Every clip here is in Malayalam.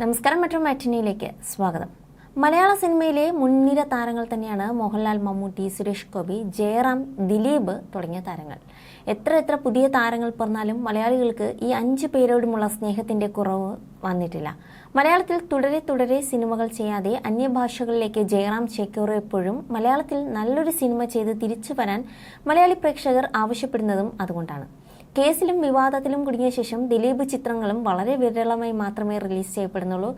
നമസ്കാരം മെട്രോ മാറ്റിനിയിലേക്ക് സ്വാഗതം. മലയാള സിനിമയിലെ മുൻനിര താരങ്ങൾ തന്നെയാണ് മോഹൻലാൽ മമ്മൂട്ടി സുരേഷ് ഗോപി ജയറാം ദിലീപ് തുടങ്ങിയ താരങ്ങൾ. എത്ര എത്ര പുതിയ താരങ്ങൾ പറഞ്ഞാലും മലയാളികൾക്ക് ഈ അഞ്ച് പേരോടുമുള്ള സ്നേഹത്തിന്റെ കുറവ് വന്നിട്ടില്ല. മലയാളത്തിൽ തുടരെ തുടരെ സിനിമകൾ ചെയ്യാതെ അന്യഭാഷകളിലേക്ക് ജയറാം ചേക്കേറിയപ്പോഴും മലയാളത്തിൽ നല്ലൊരു സിനിമ ചെയ്ത് തിരിച്ചു വരാൻ മലയാളി പ്രേക്ഷകർ ആവശ്യപ്പെടുന്നതും അതുകൊണ്ടാണ്. കേസിലും വിവാദത്തിലും കുടുങ്ങിയ ശേഷം ദിലീപ് ചിത്രങ്ങളും വളരെ വിരളമായി മാത്രമേ റിലീസ് ചെയ്യപ്പെടുന്നുള്ളൂ.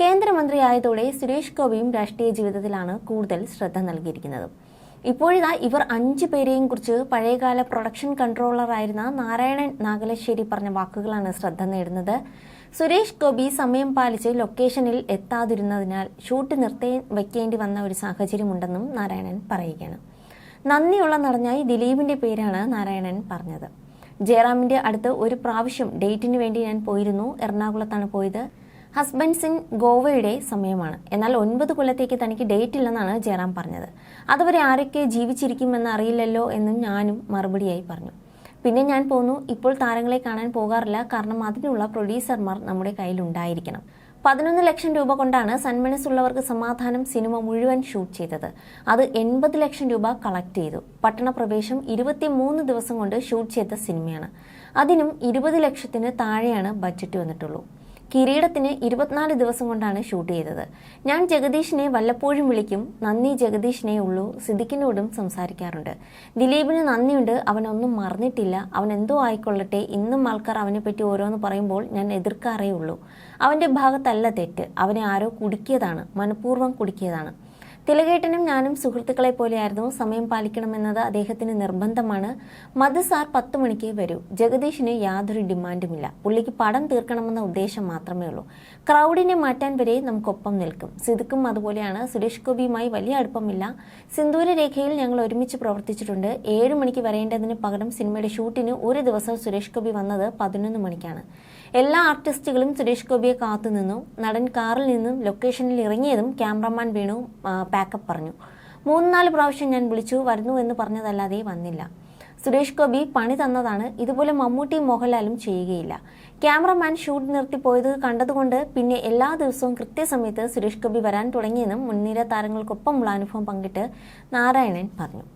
കേന്ദ്രമന്ത്രിയായതോടെ സുരേഷ് ഗോപിയും രാഷ്ട്രീയ ജീവിതത്തിലാണ് കൂടുതൽ ശ്രദ്ധ നൽകിയിരിക്കുന്നത്. ഇപ്പോഴിതാ ഇവർ അഞ്ചു പേരെയും കുറിച്ച് പഴയകാല പ്രൊഡക്ഷൻ കൺട്രോളറായിരുന്ന നാരായണൻ നാഗലശ്ശേരി പറഞ്ഞ വാക്കുകളാണ് ശ്രദ്ധ നേടുന്നത്. സുരേഷ് ഗോപി സമയം പാലിച്ച് ലൊക്കേഷനിൽ എത്താതിരുന്നതിനാൽ ഷൂട്ട് നിർത്തി വയ്ക്കേണ്ടി വന്ന ഒരു സാഹചര്യമുണ്ടെന്നും നാരായണൻ പറയുകയാണ്. നന്ദിയുള്ള നടനായി ദിലീപിന്റെ പേരാണ് നാരായണൻ പറഞ്ഞത്. ജയറാമിന്റെ അടുത്ത് ഒരു പ്രാവശ്യം ഡേറ്റിന് വേണ്ടി ഞാൻ പോയിരുന്നു. എറണാകുളത്താണ് പോയത്. ഹസ്ബൻഡ് സിംഗ് ഗോവയുടെ സമയമാണ്. എന്നാൽ ഒൻപത് കൊല്ലത്തേക്ക് തനിക്ക് ഡേറ്റ് ഇല്ലെന്നാണ് ജയറാം പറഞ്ഞത്. അതുവരെ ആരൊക്കെ ജീവിച്ചിരിക്കുമെന്ന് അറിയില്ലല്ലോ എന്നും ഞാനും മറുപടിയായി പറഞ്ഞു. പിന്നെ ഞാൻ പോന്നു. ഇപ്പോൾ താരങ്ങളെ കാണാൻ പോകാറില്ല. കാരണം അതിനുള്ള പ്രൊഡ്യൂസർമാർ നമ്മുടെ കയ്യിലുണ്ടായിരിക്കണം. പതിനൊന്ന് ലക്ഷം രൂപ കൊണ്ടാണ് സന്മനസ്സുള്ളവർക്ക് സമാധാനം സിനിമ മുഴുവൻ ഷൂട്ട് ചെയ്തത്. അത് എൺപത് ലക്ഷം രൂപ കളക്ട് ചെയ്തു. പട്ടണപ്രവേശം ഇരുപത്തി മൂന്ന് ദിവസം കൊണ്ട് ഷൂട്ട് ചെയ്ത സിനിമയാണ്. അതിനും ഇരുപത് ലക്ഷത്തിന് താഴെയാണ് ബഡ്ജറ്റ് വന്നിട്ടുള്ളൂ. കിരീടത്തിന് ഇരുപത്തിനാല് ദിവസം കൊണ്ടാണ് ഷൂട്ട് ചെയ്തത്. ഞാൻ ജഗദീഷിനെ വല്ലപ്പോഴും വിളിക്കും. നന്ദി ജഗദീഷിനെ ഉള്ളൂ. സിദ്ദിഖിനോടും സംസാരിക്കാറുണ്ട്. ദിലീപിന് നന്ദിയുണ്ട്. അവനൊന്നും മറന്നിട്ടില്ല. അവൻ എന്തോ ആയിക്കൊള്ളട്ടെ. ഇന്നും ആൾക്കാർ അവനെ പറ്റി ഓരോന്ന് പറയുമ്പോൾ ഞാൻ എതിർക്കാറേ ഉള്ളൂ. അവന്റെ ഭാഗത്തല്ല തെറ്റ്. അവനെ ആരോ കുടുക്കിയതാണ്. മനഃപൂർവം കുടുക്കിയതാണ്. തിലകേട്ടനും ഞാനും സുഹൃത്തുക്കളെ പോലെയായിരുന്നു സമയം പാലിക്കണമെന്നത് അദ്ദേഹത്തിന് നിർബന്ധമാണ്. മധു സാർ പത്ത് മണിക്ക് വരൂ. ജഗദീഷിന് യാതൊരു ഡിമാൻഡുമില്ല. പുള്ളിക്ക് പടം തീർക്കണമെന്ന ഉദ്ദേശം മാത്രമേ ഉള്ളൂ. ക്രൗഡിനെ മാറ്റാൻ വരെ നമുക്കൊപ്പം നിൽക്കും. സിദുക്കും അതുപോലെയാണ്. സുരേഷ് ഗോപിയുമായി വലിയ അടുപ്പമില്ല. സിന്ദൂര രേഖയിൽ ഞങ്ങൾ ഒരുമിച്ച് പ്രവർത്തിച്ചിട്ടുണ്ട്. ഏഴ് മണിക്ക് വരേണ്ടതിന് പകരം സിനിമയുടെ ഷൂട്ടിന് ഒരു ദിവസം സുരേഷ് ഗോപി വന്നത് പതിനൊന്ന് മണിക്കാണ്. എല്ലാ ആർട്ടിസ്റ്റുകളും സുരേഷ് ഗോപിയെ കാത്തുനിന്നു നടൻ കാറിൽ നിന്നും ലൊക്കേഷനിൽ ഇറങ്ങിയതും ക്യാമറമാൻ വേണു പാക്കപ്പ് പറഞ്ഞു. മൂന്ന് നാല് പ്രാവശ്യം ഞാൻ വിളിച്ചു വരുന്നു എന്ന് പറഞ്ഞതല്ലാതെ വന്നില്ല. സുരേഷ് ഗോപി പണി തന്നതാണ്. ഇതുപോലെ മമ്മൂട്ടി മോഹൻലാലും ചെയ്യുകയില്ല. ക്യാമറമാൻ ഷൂട്ട് നിർത്തിപ്പോയത് കണ്ടതുകൊണ്ട് പിന്നെ എല്ലാ ദിവസവും കൃത്യസമയത്ത് സുരേഷ് ഗോപി വരാൻ തുടങ്ങിയെന്നും മുൻനിര താരങ്ങൾക്കൊപ്പമുള്ള അനുഭവം പങ്കിട്ട് നാരായണൻ പറഞ്ഞു.